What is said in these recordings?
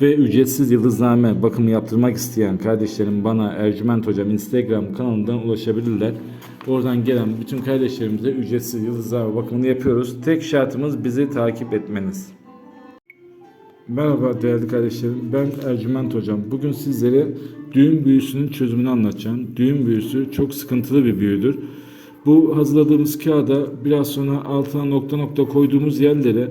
Ve ücretsiz yıldızname bakımı yaptırmak isteyen kardeşlerim bana Ercüment Hocam Instagram kanalından ulaşabilirler. Oradan gelen bütün kardeşlerimize ücretsiz yıldızname bakımını yapıyoruz. Tek şartımız bizi takip etmeniz. Merhaba değerli kardeşlerim. Ben Ercüment Hocam. Bugün sizlere düğün büyüsünün çözümünü anlatacağım. Düğün büyüsü çok sıkıntılı bir büyüdür. Bu hazırladığımız kağıda biraz sonra altına nokta nokta koyduğumuz yerlere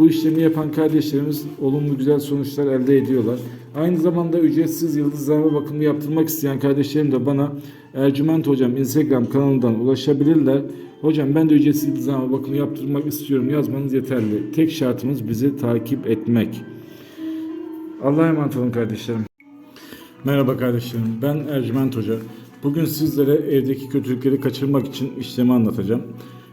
Bu işlemi yapan kardeşlerimiz olumlu güzel sonuçlar elde ediyorlar. Aynı zamanda ücretsiz yıldızlama bakımı yaptırmak isteyen kardeşlerim de bana Ercüment Hocam Instagram kanalından ulaşabilirler. Hocam ben de ücretsiz yıldızlama bakımı yaptırmak istiyorum yazmanız yeterli. Tek şartımız bizi takip etmek. Allah'a emanet olun kardeşlerim. Merhaba kardeşlerim. Ben Ercüment Hoca. Bugün sizlere evdeki kötülükleri kaçırmak için işlemi anlatacağım.